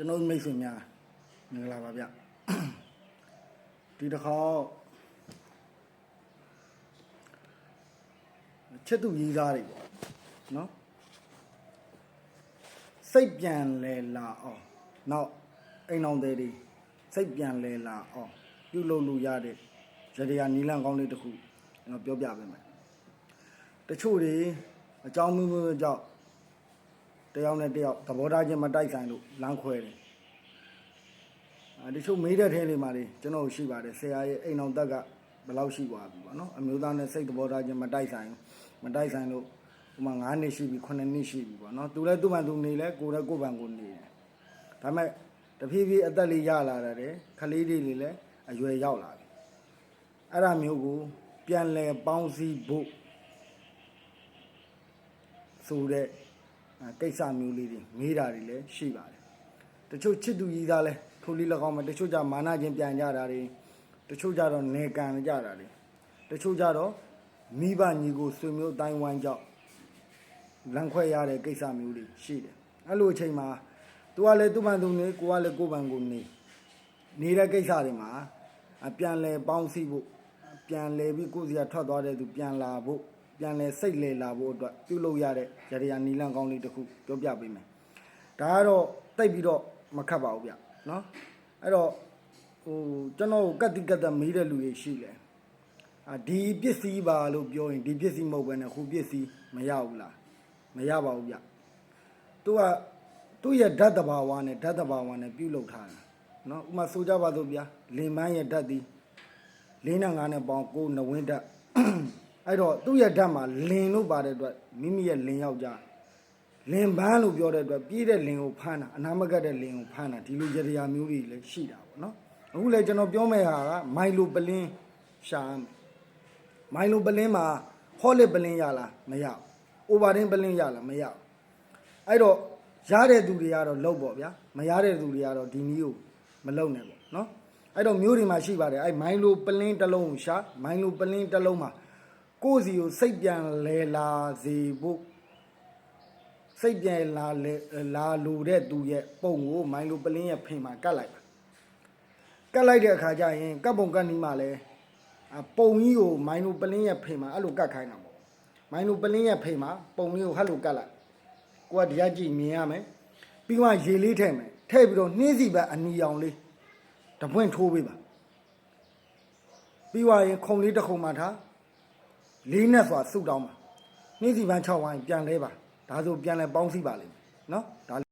ကျွန်တော်မိတ်ဆွေများမင်္ဂလာပါဗျဒီတစ်ခေါက်ချစ်သူရေးသားတွေပေါ့နော်စိတ်ပြန်လဲလာအောင်နောက်အိမ်အောင်တွေတွေစိတ်ပြန်လဲလာအောင်ပြုလုပ်လို့ရတဲ့ရတရားနီလန့်ကောင်းလေးတစ်ခုကျွန်တော်ပြောပြပေးမယ်တချို့တွေအကြောင်းမျိုးမျိုးကြောင့် တယောက်နဲ့တယောက်သဘောထားချင်းမတိုက်ဆိုင်လို့လမ်းခွဲတယ်အဲဒီချို့မေးတဲ့ထဲလေးမှာလေကျွန်တော်ရှိပါတယ်ဆရာရဲ့အိမ်အောင်တက်ကဘယ်လောက်ရှိသွားပြီပေါ့နော်အမျိုးသားနဲ့စိတ်သဘောထားချင်းမတိုက်ဆိုင်မတိုက်ဆိုင်လို့ဟိုမှာ9နှစ်ရှိပြီ9နှစ်ရှိပြီပေါ့နော်သူလည်းသူ့မှသူနေလဲကိုယ်လည်းကိုယ်ပံကိုနေတယ်ဒါပေမဲ့တဖြည်းဖြည်းအသက်လေးရလာတယ်ခလေးလေးတွေလည်းအရွယ်ရောက်လာပြီအဲ့ဒါမျိုးကိုပြန်လဲပေါင်းစည်းဖို့ဆိုတဲ့အဲ ကိစ္စမျိုးလေးတွေမေးတာတွေလည်းရှိပါတယ်တချို့ချစ်သူကြီးသားလဲထိုလေး၎င်းမှာတချို့ကြမာနချင်းပြန်ကြတာတွေတချို့ကြတော့နေကန်ကြတာတွေတချို့ကြတော့မိဘညီကိုဆွေမျိုးအတိုင်းဝိုင်းကြောင့်လမ်းခွဲရတဲ့ကိစ္စမျိုးတွေရှိတယ်အဲ့လိုအချိန်မှာသူကလည်းသူ့ဘန်သူနေကိုကလည်းကိုယ်ဘန်ကိုနေနေတဲ့ကိစ္စတွေမှာအပြန်လဲပေါင်းစည်းဖို့ပြန်လဲပြီးကိုယ်စီကထွက်သွားတဲ့သူပြန်လာဖို့ ပြန်လဲစိတ်လဲလာဖို့အတွက်ပြုလုပ်ရတဲ့ရရနီလန့်ကောင်းလေးတစ်ခုပြောပြပေးမယ်ဒါကတော့တိတ်ပြီးတော့မခတ်ပါဘူးဗျနော်အဲ့တော့ဟိုကျွန်တော်ကတ်တိကတ်တမေးတဲ့လူတွေရှိတယ်အာဒီပစ္စည်းပါလို့ပြောရင်ဒီပစ္စည်းမဟုတ်ဘဲနဲ့ဟိုပစ္စည်းမရဘူးလားမရပါဘူးဗျသူကသူ့ရဲ့ဓာတ်တဘာဝနဲ့ဓာတ်တဘာဝနဲ့ပြုလုပ်ထားတာနော်ဥမာဆိုကြပါစို့ဗျာလင်မန်းရဲ့ဓာတ်ဒီလေးနဲ့ငါးနဲ့ပေါင်းကိုနဝင်းဓာတ် အဲ့တော့သူ့ရဲ့ဓာတ်မှာလင်လို့ပါတဲ့အတွက်မိမိရဲ့လင်ယောက်ျားလင်ပန်းလို့ပြောတဲ့အတွက်ပြေးတဲ့လင်ကိုဖမ်းတာအနာမကတ်တဲ့လင်ကိုဖမ်းတာဒီလိုကြရာမျိုးတွေလည်းရှိတာပေါ့နော်အခုလည်းကျွန်တော်ပြောမယ့်ဟာကမိုင်လိုပလင်းရှာရမယ်မိုင်လိုပလင်းမှာဟောလစ်ပလင်းရလားမရဘူးအိုဗာတင်းပလင်းရလားမရဘူးအဲ့တော့ရတဲ့သူတွေကတော့လောက်ပေါ့ဗျာမရတဲ့သူတွေကတော့ဒီနည်းကိုမလုံနဲ့ပေါ့နော်အဲ့တော့မျိုးတွေမှာရှိပါတယ်အဲ့မိုင်လိုပလင်းတစ်လုံးကိုရှာမိုင်လိုပလင်းတစ်လုံးမှာ ကိုယ့်စီကိုစိတ်ပြန်လဲလာစေဖို့စိတ်ပြန်လာလေလာလိုတဲ့သူရဲ့ပုံကိုမိုင်လိုပလင်းရဲ့ဖင်မှာကတ်လိုက်ပါကတ်လိုက်တဲ့အခါကျရင်ကတ်ပုံကတ်နီးမှာလဲအပုံကြီးကိုမိုင်လိုပလင်းရဲ့ဖင်မှာအဲ့လိုကတ်ခိုင်းတာပေါ့မိုင်လိုပလင်းရဲ့ဖင်မှာပုံလေးကိုဟတ်လိုကတ်လိုက်ကိုကတရားကြည့်မြင်ရမယ်ပြီးမှရေလေးထည့်မယ်ထည့်ပြီးတော့နှင်းစီဘက်အနီရောင်လေးတပွင့်ထိုးပေးပါပြီးွားရင်ခုံလေးတစ်ခုမှထား လေးနဲ့ဆိုတာစုတောင်းပါနှင်းစီပန်း6ဝိုင်းပြန်လဲပါဒါဆိုပြန်လဲပေါင်းစည်းပါလိမ့်မယ်နော်ဒါ